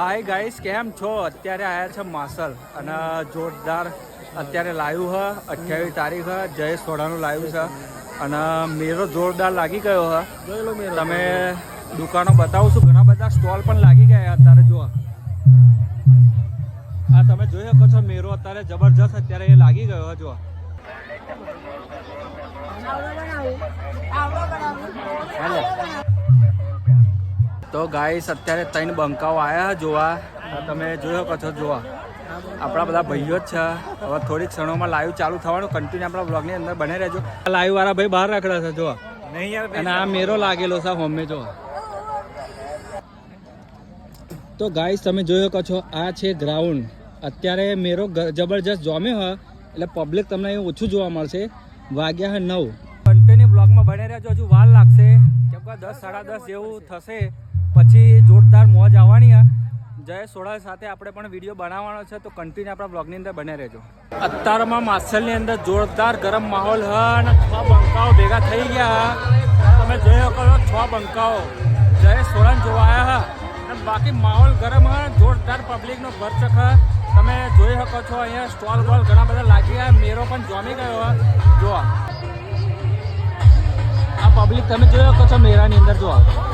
Hi guys કેમ છો? અત્યારે આવ્યા છે માસલ અને જોરદાર અત્યારે લાવ્યું હ અઠ્યાવીસ તારીખ હ જયેશ સોડાનું લાવ્યું છે. અને મેરો જોરદાર લાગી ગયો હ. તમે દુકાનો બતાવું છું ઘણા બધા સ્ટોલ પણ લાગી ગયા અત્યારે જો આ તમે જોઈ શકો છો મેરો અત્યારે જબરજસ્ત અત્યારે એ લાગી ગયો હ જો હેલો. તો ગાઈસ અત્યારે ત્રણ બંકાઓ આવ્યા જોવા. તમે જોઈ શકો છો જોવા. આપણા બધા ભાઈઓ જ છે. હવે થોડીક ક્ષણોમાં લાઈવ ચાલુ થવાનું. કન્ટિન્યુ આપણા બ્લોગની અંદર બને રહેજો. લાઈવ વાળા ભાઈ બહાર રાખડા છે જોવા. નહીં અને આ મેરો લાગેલો છે હોમે જોવા. તો ગાઈસ તમે જોઈ શકો છો આ છે ગ્રાઉન્ડ અત્યારે મેરો જબરજસ્ત જોમે હ એટલે પબ્લિક તમને અહીં ઓછું જોવા મળશે. વાગ્યા હે નવ. કન્ટિન્યુ બ્લોગમાં બને રહેજો હજુ વાર લાગશે. કેમ કે દસ સાડા દસ જેવું થશે. જોરદાર મોજ આવવાની હે જય સોડા સાથે આપણે પણ વીડિયો બનાવવાનો છે, તો કન્ટિન્યુ આપણા બ્લોગની અંદર બને રહેજો. અત્યારમાં માસલની અંદર જોરદાર ગરમ માહોલ હ અને છ બંકાઓ ભેગા થઈ ગયા તમે જોઈ શકો છો છ બંકાઓ. જય સોળાને જોવા આવ્યા હ અને બાકી માહોલ ગરમ હ જોરદાર પબ્લિકનો ભરચક હ તમે જોઈ શકો છો, અહીંયા સ્ટોલ બોલ ઘણા બધા લાગી ગયા મેરો પણ જોમી ગયો હ જોવા. આ પબ્લિક તમે જોઈ શકો છો મેરાની અંદર, જોવા.